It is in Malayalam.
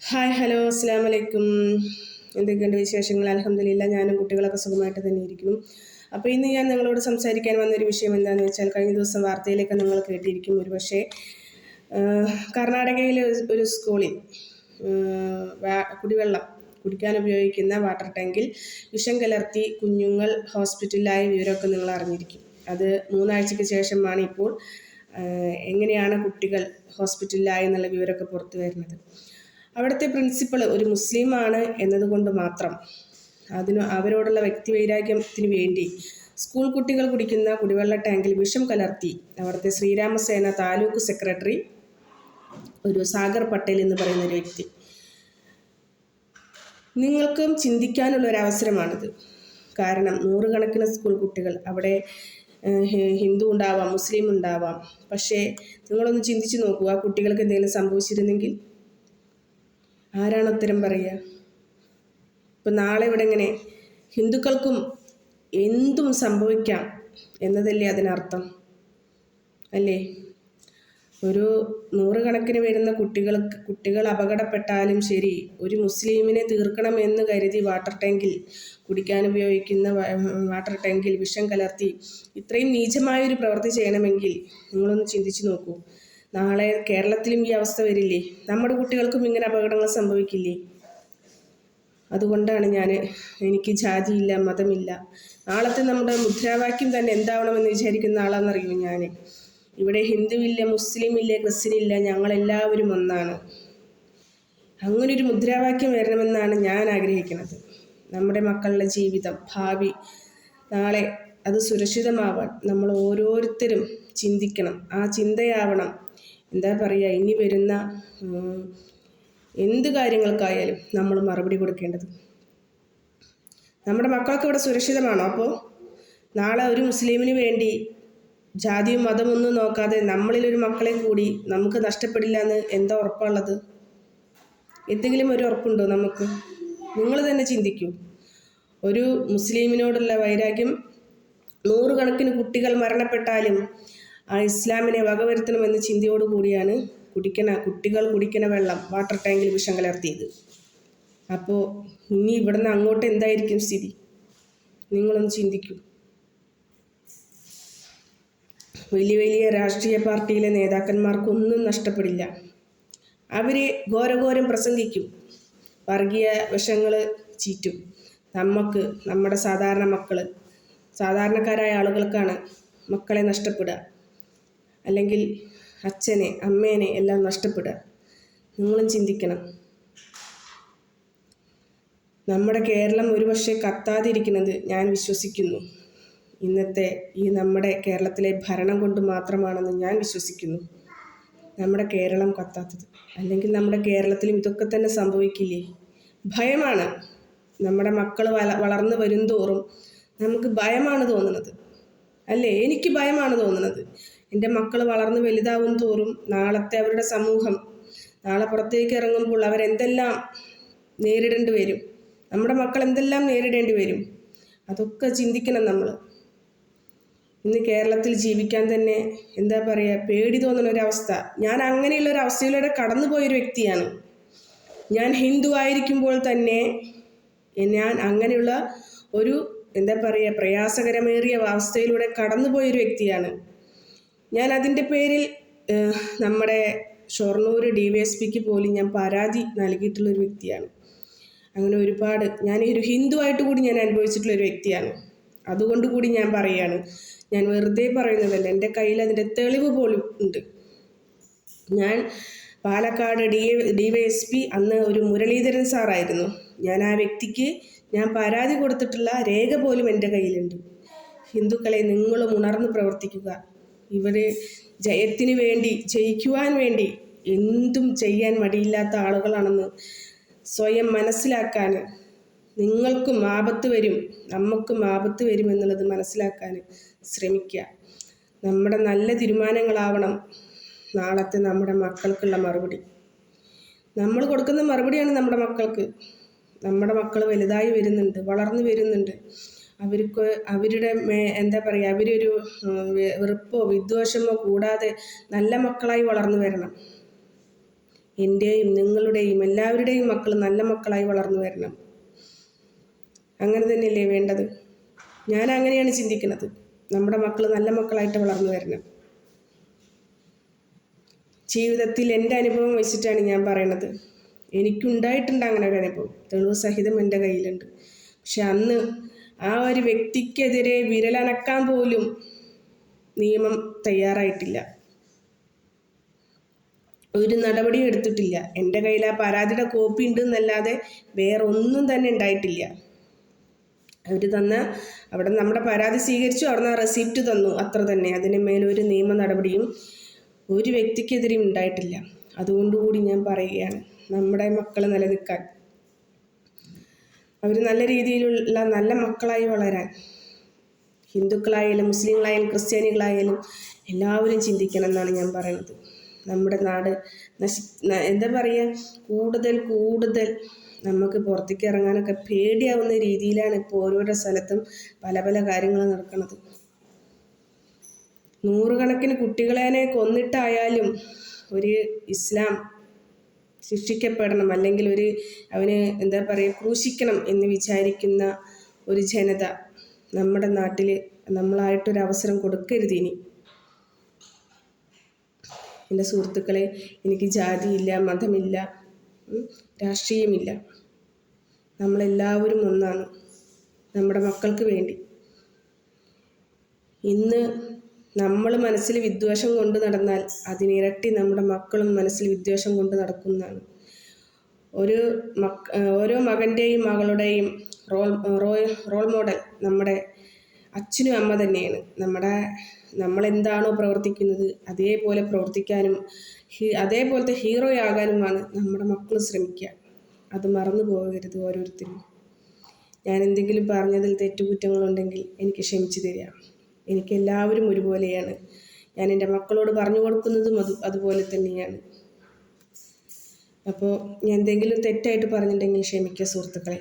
ഹായ് ഹലോ അസ്സാം വലൈക്കും എന്തൊക്കെയുണ്ട് വിശേഷങ്ങൾ? അലഹമില്ല ഞാനും കുട്ടികളൊക്കെ സുഖമായിട്ട് തന്നെ ഇരിക്കുന്നു. അപ്പോൾ ഇന്ന് ഞാൻ നിങ്ങളോട് സംസാരിക്കാൻ വന്നൊരു വിഷയം എന്താണെന്ന് വെച്ചാൽ കഴിഞ്ഞ ദിവസം വാർത്തയിലൊക്കെ നിങ്ങൾ കേട്ടിരിക്കും ഒരു പക്ഷേ കർണാടകയിലെ ഒരു- സ്കൂളിൽ കുടിവെള്ളം കുടിക്കാൻ ഉപയോഗിക്കുന്ന വാട്ടർ ടാങ്കിൽ വിഷം കലർത്തി കുഞ്ഞുങ്ങൾ ഹോസ്പിറ്റലിലായ വിവരമൊക്കെ നിങ്ങൾ അറിഞ്ഞിരിക്കും. അത് മൂന്നാഴ്ചയ്ക്ക് ശേഷമാണ് ഇപ്പോൾ എങ്ങനെയാണ് കുട്ടികൾ ഹോസ്പിറ്റലിലായി എന്നുള്ള വിവരമൊക്കെ പുറത്തു വരുന്നത്. അവിടുത്തെ പ്രിൻസിപ്പൾ ഒരു മുസ്ലിമാണ് എന്നതുകൊണ്ട് മാത്രം. അതിന് അവരോടുള്ള വ്യക്തി വൈരാഗ്യത്തിന് വേണ്ടി സ്കൂൾ കുട്ടികൾ കുടിക്കുന്ന കുടിവെള്ള ടാങ്കിൽ വിഷം കലർത്തി അവിടുത്തെ ശ്രീരാമസേന താലൂക്ക് സെക്രട്ടറി ഒരു സാഗർ പട്ടേൽ എന്ന് പറയുന്ന ഒരു വ്യക്തി. നിങ്ങൾക്കും ചിന്തിക്കാനുള്ള ഒരു അവസരമാണിത്. കാരണം നൂറുകണക്കിന് സ്കൂൾ കുട്ടികൾ അവിടെ ഹിന്ദു ഉണ്ടാവാം മുസ്ലിം ഉണ്ടാവാം. പക്ഷേ നിങ്ങളൊന്ന് ചിന്തിച്ച് നോക്കുക കുട്ടികൾക്ക് എന്തെങ്കിലും സംഭവിച്ചിരുന്നെങ്കിൽ ആരാണ് ഉത്തരം പറയുക? ഇപ്പം നാളെ ഇവിടെ ഇങ്ങനെ ഹിന്ദുക്കൾക്കും എന്തും സംഭവിക്കാം എന്നതല്ലേ അതിനർത്ഥം? അല്ലേ? ഒരു നൂറുകണക്കിന് വരുന്ന കുട്ടികൾക്ക് കുട്ടികൾ അപകടപ്പെട്ടാലും ശരി ഒരു മുസ്ലിമിനെ തീർക്കണം എന്ന് കരുതി വാട്ടർ ടാങ്കിൽ കുടിക്കാൻ ഉപയോഗിക്കുന്ന വാട്ടർ ടാങ്കിൽ വിഷം കലർത്തി ഇത്രയും നീചമായൊരു പ്രവൃത്തി ചെയ്യണമെങ്കിൽ നിങ്ങളൊന്ന് ചിന്തിച്ചു നോക്കൂ. നാളെ കേരളത്തിലും ഈ അവസ്ഥ വരില്ലേ? നമ്മുടെ കുട്ടികൾക്കും ഇങ്ങനെ അപകടങ്ങൾ സംഭവിക്കില്ലേ? അതുകൊണ്ടാണ് ഞാൻ എനിക്ക് ജാതിയില്ല മതമില്ല. നാളത്തെ നമ്മുടെ മുദ്രാവാക്യം തന്നെ എന്താവണമെന്ന് വിചാരിക്കുന്ന ആളാണെന്നറിയൂ ഞാൻ ഇവിടെ ഹിന്ദുവില്ല മുസ്ലിമില്ല ക്രിസ്ത്യനില്ല ഞങ്ങളെല്ലാവരും ഒന്നാണ്. അങ്ങനൊരു മുദ്രാവാക്യം വരണമെന്നാണ് ഞാൻ ആഗ്രഹിക്കുന്നത്. നമ്മുടെ മക്കളുടെ ജീവിതം ഭാവി നാളെ അത് സുരക്ഷിതമാവാൻ നമ്മൾ ഓരോരുത്തരും ചിന്തിക്കണം. ആ ചിന്തയാവണം. എന്താ പറയുക ഇനി വരുന്ന എന്ത് കാര്യങ്ങൾക്കായാലും നമ്മൾ മറുപടി കൊടുക്കേണ്ടത്. നമ്മുടെ മക്കൾക്ക് ഇവിടെ സുരക്ഷിതമാണോ അപ്പോൾ നാളെ ഒരു മുസ്ലിമിന് വേണ്ടി ജാതിയും മതമൊന്നും നോക്കാതെ നമ്മളിലൊരു മക്കളെ കൂടി നമുക്ക് നഷ്ടപ്പെടില്ല എന്ന് എന്താ ഉറപ്പുള്ളത്? എന്തെങ്കിലും ഒരു ഉറപ്പുണ്ടോ നമുക്ക്? നിങ്ങൾ തന്നെ ചിന്തിക്കൂ. ഒരു മുസ്ലിമിനോടുള്ള വൈരാഗ്യം നൂറുകണക്കിന് കുട്ടികൾ മരണപ്പെട്ടാലും ഇസ്ലാമിനെ വകവരുത്തണമെന്ന ചിന്തയോടുകൂടിയാണ് കുടിക്കണ കുട്ടികൾ കുടിക്കണ വെള്ളം വാട്ടർ ടാങ്കിൽ വിഷം കലർത്തിയത് അപ്പോൾ ഇനി ഇവിടുന്ന് അങ്ങോട്ട് എന്തായിരിക്കും സ്ഥിതി? നിങ്ങളൊന്ന് ചിന്തിക്കൂ. വലിയ വലിയ രാഷ്ട്രീയ പാർട്ടിയിലെ നേതാക്കന്മാർക്കൊന്നും നഷ്ടപ്പെടില്ല. അവർ ഘോരഘോരം പ്രസംഗിക്കും. വർഗീയ വിഷങ്ങൾ ചീറ്റും. നമുക്ക് നമ്മുടെ സാധാരണ മക്കൾ സാധാരണക്കാരായ ആളുകൾക്കാണ് മക്കളെ നഷ്ടപ്പെടുക. അല്ലെങ്കിൽ അച്ഛനെ അമ്മേനെ എല്ലാം നഷ്ടപ്പെടുക. നിങ്ങളും ചിന്തിക്കണം. നമ്മുടെ കേരളം ഒരുപക്ഷെ കത്താതിരിക്കുന്നത് ഞാൻ വിശ്വസിക്കുന്നു. ഇന്നത്തെ ഈ നമ്മുടെ കേരളത്തിലെ ഭരണം കൊണ്ട് മാത്രമാണെന്ന് ഞാൻ വിശ്വസിക്കുന്നു. നമ്മുടെ കേരളം കത്താത്തത്. അല്ലെങ്കിൽ നമ്മുടെ കേരളത്തിലും ഇതൊക്കെ തന്നെ സംഭവിക്കില്ലേ? ഭയമാണ്. നമ്മുടെ മക്കൾ വള വളർന്നു വരും തോറും നമുക്ക് ഭയമാണ് തോന്നുന്നത്. അല്ലേ? എനിക്ക് ഭയമാണ് തോന്നുന്നത്. എന്റെ മക്കൾ വളർന്ന് വലുതാവും തോറും നാളത്തെ അവരുടെ സമൂഹം നാളെ പുറത്തേക്ക് ഇറങ്ങുമ്പോൾ അവരെന്തെല്ലാം നേരിടേണ്ടി വരും? നമ്മുടെ മക്കൾ എന്തെല്ലാം നേരിടേണ്ടി വരും? അതൊക്കെ ചിന്തിക്കണം നമ്മൾ ഇന്ന് കേരളത്തിൽ ജീവിക്കാൻ തന്നെ എന്താ പറയുക പേടി തോന്നുന്ന ഒരവസ്ഥ ഞാൻ അങ്ങനെയുള്ള ഒരു അവസ്ഥയിലൂടെ കടന്നു പോയൊരു വ്യക്തിയാണ്. ഞാൻ ഹിന്ദു ആയിരിക്കുമ്പോൾ തന്നെ ഞാൻ അങ്ങനെയുള്ള ഒരു എന്താ പറയുക പ്രയാസകരമേറിയ അവസ്ഥയിലൂടെ കടന്നുപോയൊരു വ്യക്തിയാണ്. ഞാൻ അതിന്റെ പേരിൽ നമ്മുടെ ഷൊർണൂർ ഡി വൈ എസ് പിക്ക് പോലും ഞാൻ പരാതി നൽകിയിട്ടുള്ളൊരു വ്യക്തിയാണ്. അങ്ങനെ ഒരുപാട് ഞാൻ ഒരു ഹിന്ദു ആയിട്ട് കൂടി ഞാൻ അനുഭവിച്ചിട്ടുള്ള ഒരു വ്യക്തിയാണ്. അതുകൊണ്ട് കൂടി ഞാൻ പറയുകയാണ് ഞാൻ വെറുതെ പറയുന്നതല്ല എന്റെ കയ്യിൽ അതിന്റെ തെളിവ് പോലും ഉണ്ട്. ഞാൻ Palakkad D D Y S P അന്ന് ഒരു മുരളീധരൻ സാറായിരുന്നു. ഞാൻ ആ വ്യക്തിക്ക് ഞാൻ പരാതി കൊടുത്തിട്ടുള്ള രേഖ പോലും എന്റെ കയ്യിലുണ്ട്. ഹിന്ദുക്കളെ നിങ്ങളും ഉണർന്ന് പ്രവർത്തിക്കുക. ഇവർ ജയത്തിന് വേണ്ടി ജയിക്കുവാൻ വേണ്ടി എന്തും ചെയ്യാൻ മടിയില്ലാത്ത ആളുകളാണെന്ന് സ്വയം മനസ്സിലാക്കാൻ നിങ്ങൾക്കും ആപത്ത് വരും നമുക്കും ആപത്ത് വരും എന്നുള്ളത് മനസ്സിലാക്കാൻ ശ്രമിക്കുക. നമ്മുടെ നല്ല തീരുമാനങ്ങളാവണം നാളത്തെ നമ്മുടെ മക്കൾക്കുള്ള മറുപടി. നമ്മൾ കൊടുക്കുന്ന മറുപടിയാണ് നമ്മുടെ മക്കൾക്ക്. നമ്മുടെ മക്കൾ വലുതായി വരുന്നുണ്ട് വളർന്നു വരുന്നുണ്ട്. അവർക്ക് അവരുടെ എന്താ പറയുക അവരൊരു വെറുപ്പോ വിദ്വേഷമോ കൂടാതെ നല്ല മക്കളായി വളർന്നു വരണം. എന്റെയും നിങ്ങളുടെയും എല്ലാവരുടെയും മക്കൾ നല്ല മക്കളായി വളർന്നു വരണം. അങ്ങനെ തന്നെയല്ലേ വേണ്ടത്? ഞാൻ അങ്ങനെയാണ് ചിന്തിക്കുന്നത്. നമ്മുടെ മക്കൾ നല്ല മക്കളായിട്ട് വളർന്നു വരണം. ജീവിതത്തിൽ എന്റെ അനുഭവം വെച്ചിട്ടാണ് ഞാൻ പറയണത്. എനിക്കുണ്ടായിട്ടുണ്ട് അങ്ങനെ ഒരു അനുഭവം. തെളിവ് സഹിതം എന്റെ കയ്യിലുണ്ട്. പക്ഷെ അന്ന് ആ ഒരു വ്യക്തിക്കെതിരെ വിരലനക്കാൻ പോലും നിയമം തയ്യാറായിട്ടില്ല. ഒരു നടപടിയും എടുത്തിട്ടില്ല. എന്റെ കയ്യിൽ ആ പരാതിയുടെ കോപ്പി ഉണ്ട് എന്നല്ലാതെ വേറെ ഒന്നും തന്നെ ഉണ്ടായിട്ടില്ല. അവർ തന്ന അവിടെ നമ്മുടെ പരാതി സ്വീകരിച്ചു അവിടെ നിന്ന് റെസിപ്റ്റ് തന്നു. അത്ര തന്നെ. അതിന് മേലൊരു നിയമ നടപടിയും ഒരു വ്യക്തിക്കെതിരെയും ഉണ്ടായിട്ടില്ല. അതുകൊണ്ടുകൂടി ഞാൻ പറയുകയാണ് നമ്മുടെ മക്കൾ നിലനിൽക്കാൻ. അവർ നല്ല രീതിയിലുള്ള നല്ല മക്കളായി വളരാൻ. ഹിന്ദുക്കളായാലും മുസ്ലിങ്ങളായാലും ക്രിസ്ത്യാനികളായാലും എല്ലാവരും ചിന്തിക്കണം എന്നാണ് ഞാൻ പറയുന്നത്. നമ്മുടെ നാട് നശി എന്താ പറയുക കൂടുതൽ കൂടുതൽ നമുക്ക് പുറത്തേക്ക് ഇറങ്ങാനൊക്കെ പേടിയാവുന്ന രീതിയിലാണ് ഇപ്പോൾ ഓരോരോ സ്ഥലത്തും പല പല കാര്യങ്ങൾ നടക്കുന്നത്. നൂറുകണക്കിന് കുട്ടികളെ കൊന്നിട്ടായാലും ഒരു ഇസ്ലാം ശിക്ഷിക്കപ്പെടണം അല്ലെങ്കിൽ ഒരു അവന് എന്താ പറയുക ക്രൂശിക്കണം എന്ന് വിചാരിക്കുന്ന ഒരു ജനത നമ്മുടെ നാട്ടിൽ നമ്മളായിട്ടൊരു അവസരം കൊടുക്കരുത് ഇനി. എന്റെ സുഹൃത്തുക്കളെ എനിക്ക് ജാതിയില്ല മതമില്ല രാഷ്ട്രീയമില്ല. നമ്മളെല്ലാവരും ഒന്നാണ് നമ്മുടെ മക്കൾക്ക് വേണ്ടി. ഇന്ന് നമ്മൾ മനസ്സിൽ വിദ്വേഷം കൊണ്ട് നടന്നാൽ അതിനിരട്ടി നമ്മുടെ മക്കളും മനസ്സിൽ വിദ്വേഷം കൊണ്ട് നടക്കുന്നതാണ്. ഒരു മക് ഓരോ മകന്റെയും മകളുടെയും റോൾ റോൾ റോൾ മോഡൽ നമ്മുടെ അച്ഛനും അമ്മ തന്നെയാണ്. നമ്മുടെ നമ്മൾ എന്താണോ പ്രവർത്തിക്കുന്നത് അതേപോലെ പ്രവർത്തിക്കാനും ഹീ- അതേപോലത്തെ ഹീറോ ആകാനുമാണ് നമ്മുടെ മക്കൾ ശ്രമിക്കുക. അത് മറന്നു പോകരുത് ഓരോരുത്തരും. ഞാൻ എന്തെങ്കിലും പറഞ്ഞതിൽ തെറ്റുകുറ്റങ്ങളുണ്ടെങ്കിൽ എനിക്ക് ക്ഷമിച്ചു തരിക. എനിക്ക് എല്ലാവരും ഒരുപോലെയാണ്. ഞാൻ എന്റെ മക്കളോട് പറഞ്ഞു കൊടുക്കുന്നതും അത് അതുപോലെ തന്നെയാണ്. അപ്പോൾ ഞാൻ എന്തെങ്കിലും തെറ്റായിട്ട് പറഞ്ഞിട്ടുണ്ടെങ്കിൽ ക്ഷമിക്കുക സുഹൃത്തുക്കളെ.